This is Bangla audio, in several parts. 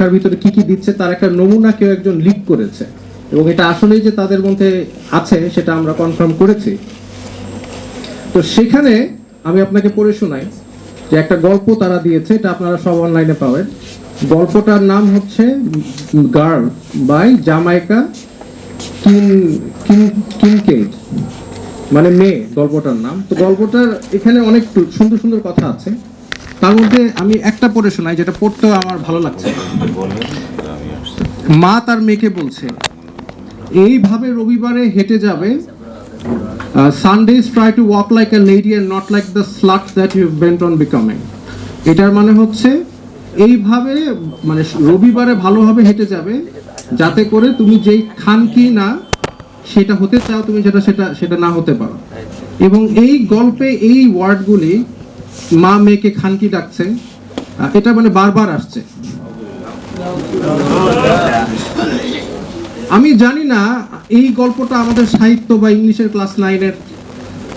পরীক্ষার ভিতরে কি কি দিচ্ছে, তার একটা নমুনা কেউ একজন লিক করেছে। এবং এটা আসলেই যে তাদের মধ্যে আছে, সেটা আমরা কনফার্ম করেছি। তো সেখানে আমি আপনাকে পড়ে শোনাই যে একটা গল্প তারা দিয়েছে, এটা আপনারা সব অনলাইনে পাবেন। গল্পটার নাম হচ্ছে গার্ল বাই জামাইকা কিন কিন কিনকেট মানে মেয়ে, গল্পটার নাম। তো গল্পটার এখানে অনেক সুন্দর সুন্দর কথা আছে। তার মধ্যে আমি একটা পড়ে শোনাই যেটা পড়তেও আমার ভালো লাগছে। মা তার মেয়েকে বলছে, এইভাবে রবিবারে হেঁটে যাবে Sundays try to walk like a lady and not like the slut that you bent on becoming এটার মানে হচ্ছে, এইভাবে মানে রবিবারে ভালোভাবে হেঁটে যাবে, যাতে করে তুমি যেই খান কি না, সেটা হতে চাও তুমি যেটা সেটা সেটা না হতে পারো। এবং এই গল্পে এই ওয়ার্ডগুলি মা মেয়েকে খানকি ডাকছে। এটা মানে বারবার আসছে। আমি জানি না, এই গল্পটা আমাদের সাহিত্য বা ইংলিশের ক্লাস নাইনের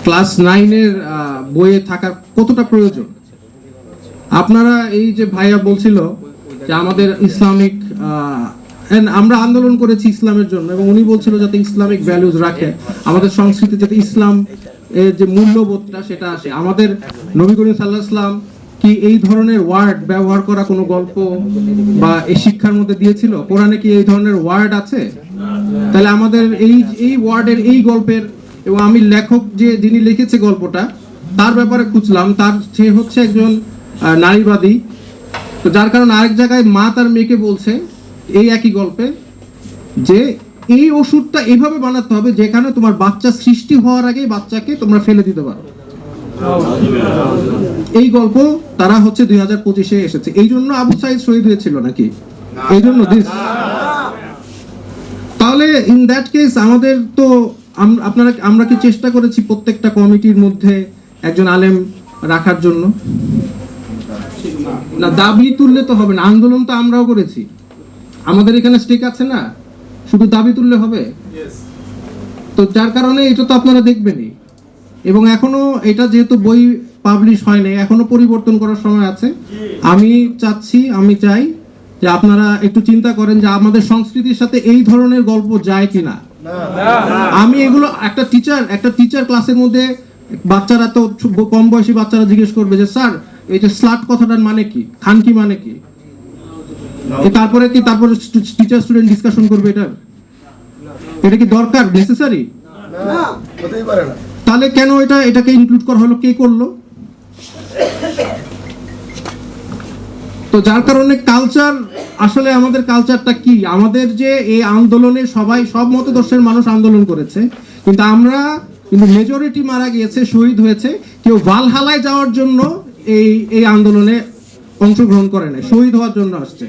ক্লাস নাইনের বইয়ে থাকা কতটা প্রয়োজন? আপনারা এই যে ভাইয়া বলছিল যে আমাদের ইসলামিক আমরা আন্দোলন করেছি ইসলামের জন্য, এবং উনি বলছিল যাতে ইসলামিক ভ্যালুজ রাখে, আমাদের সংস্কৃতি যাতে ইসলাম যে মূল্যবোধটা সেটা আসে। আমাদের নবী করিম সাল্লাহ ইসলাম কি এই ধরনের ওয়ার্ড ব্যবহার করা কোনো গল্প বা এই শিক্ষার মধ্যে দিয়েছিল? কোরআনে কি এই ধরনের ওয়ার্ড আছে? তাহলে আমাদের এই এই ওয়ার্ডের এই গল্পের এবং আমি লেখক যে যিনি লিখেছে গল্পটা, তার ব্যাপারে খুঁজলাম। তার, সে হচ্ছে একজন নারীবাদী। তো যার কারণে আরেক জায়গায় মা তার মেয়েকে বলছে এই একই গল্পে যে এই ওষুধটা এভাবে বানাতে হবে যেখানে তোমার বাচ্চা সৃষ্টি হওয়ার আগেই বাচ্চাকে তোমরা ফেলে দিতে পারো। এই গল্প তারা হচ্ছে দুই হাজার পঁচিশে এসেছে। এই জন্য আবু সাইদ শহীদ হয়েছিল নাকি? এই জন্য দিস। তাহলে ইন দ্যাট কেস আমাদের তো আপনারা আমরা কি চেষ্টা করেছি প্রত্যেকটা কমিটির মধ্যে একজন আলেম রাখার জন্য? না, দাবি তুললে তো হবে না। আন্দোলন তো আমরাও করেছি। আমাদের এখানে স্টেক আছে না? শুধু দাবি তুললে হবে? তো যার কারণে এটা তো আপনারা দেখবেনই। এবং এখনও এটা যেহেতু বই পাবলিশ হয়নি এখনও পরিবর্তন করার সময় আছে। আমি চাচ্ছি আমি চাই যে আপনারা একটু চিন্তা করেন যে আমাদের সংস্কৃতির সাথে এই ধরনের গল্প যায় কিনা। আমি এগুলো একটা টিচার একটা টিচার ক্লাসের মধ্যে বাচ্চারা তো কম বয়সী বাচ্চারা জিজ্ঞেস করবে যে স্যার এই যে স্লাট কথাটার মানে কি? খান কি মানে কি? তারপরে কি তারপরে টিচার স্টুডেন্ট ডিসকাশন করবে এটা? এটা কি দরকার? নেসেসারি তাহলে কেন এটা এটাকে ইনক্লুড করা হলো? কে করল? তো যার কারণে কালচার আসলে আমাদের কালচারটা কি? আমাদের যে এই আন্দোলনে সবাই সব মতদর্শের মানুষ আন্দোলন করেছে। কিন্তু আমরা কিন্তু মেজরিটি মারা গিয়েছে শহীদ হয়েছে। কেউ ভালহালায় যাওয়ার জন্য এই এই আন্দোলনে অংশগ্রহণ করে নাই, শহীদ হওয়ার জন্য আসছে।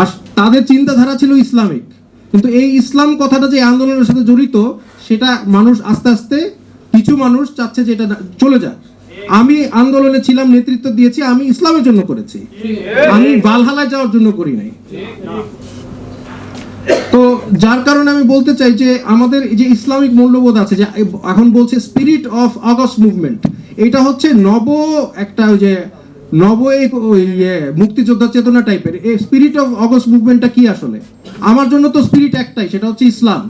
আর তাদের চিন্তাধারা ছিল ইসলামিক। কিন্তু এই ইসলাম কথাটা যে আন্দোলনের সাথে জড়িত, সেটা মানুষ আস্তে আস্তে, কিছু মানুষ চাচ্ছে যে এটা চলে যাক। আমি আন্দোলনে ছিলাম, নেতৃত্ব দিয়েছি, আমি ইসলামের জন্য করেছি। আমি বালহালায় যাওয়ার জন্য করি নাই। তো যার কারণে আমি বলতে চাই যে আমাদের যে ইসলামিক মূল্যবোধ আছে, যে এখন বলছে স্পিরিট অফ আগস্ট মুভমেন্ট এটা হচ্ছে নব একটা ওই যে নব ইয়ে মুক্তিযোদ্ধা চেতনা টাইপের এই স্পিরিট অফ আগস্ট মুভমেন্টটা কি আসলে? আমার জন্য তো স্পিরিট একটাই, সেটা হচ্ছে ইসলাম।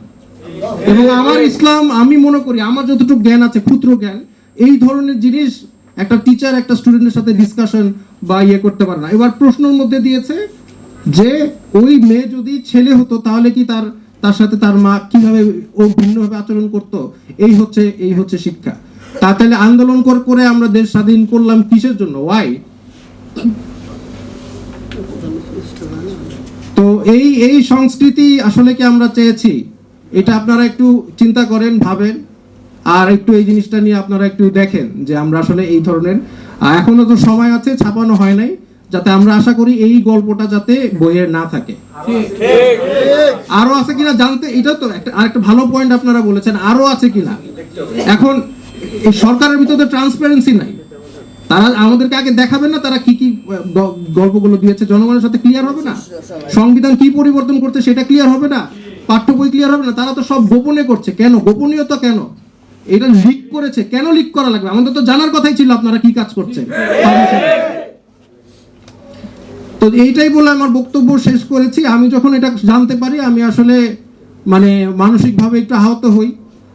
এবং আমার ইসলাম, আমি মনে করি, আমার যতটুকু জ্ঞান আছে, ক্ষুদ্র জ্ঞান, এই ধরনের জিনিস একটা টিচার একটা স্টুডেন্টের সাথে ডিসকাশন বা ইয়ে করতে পারে না। এবার প্রশ্নের মধ্যে দিয়েছে যে, ওই মেয়ে যদি ছেলে হতো, তাহলে কি তার তার সাথে তার মা কীভাবে ও ভিন্নভাবে আচরণ করত? এই হচ্ছে এই হচ্ছে শিক্ষা। তা তাহলে আন্দোলন করে আমরা দেশ স্বাধীন করলাম কিসের জন্য? ওয়াই তো এই এই সংস্কৃতি আসলে কি আমরা চেয়েছি? এটা আপনারা একটু চিন্তা করেন, ভাবেন, আর একটু এই জিনিসটা নিয়ে আপনারা একটু দেখেন যে আমরা আসলে এই ধরনের এখনও তো সময় আছে, ছাপানো হয় নাই, যাতে আমরা আশা করি এই গল্পটা যাতে বইয়ে না থাকে। আরও আছে কিনা জানতে, এটা তো একটা ভালো পয়েন্ট আপনারা বলেছেন, আরও আছে কিনা। এখন সরকারের ভিতরে ট্রান্সপারেন্সি নাই। তারা আমাদেরকে আগে দেখাবেন না তারা কি কি গল্পগুলো দিয়েছে জনগণের সাথে ক্লিয়ার হবে না? সংবিধান কি পরিবর্তন করছে সেটা ক্লিয়ার হবে না? পাঠ্য বই ক্লিয়ার হবে না? তারা তো সব গোপনে করছে। কেন? গোপনীয়তা কেন? এটা লিক করেছে। কেন লিক করা লাগবে? আমাদের তো জানার কথাই ছিল আপনারা কি কাজ করছেন। তো এইটাই বলে আমার বক্তব্য শেষ করেছি। আমি যখন এটা জানতে পারি আমি আসলে মানে মানসিকভাবে একটু আহত হই।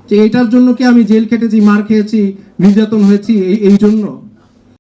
যে এটার জন্য কি আমি জেল খেটেছি মার খেয়েছি নির্যাতন হয়েছি এই জন্য?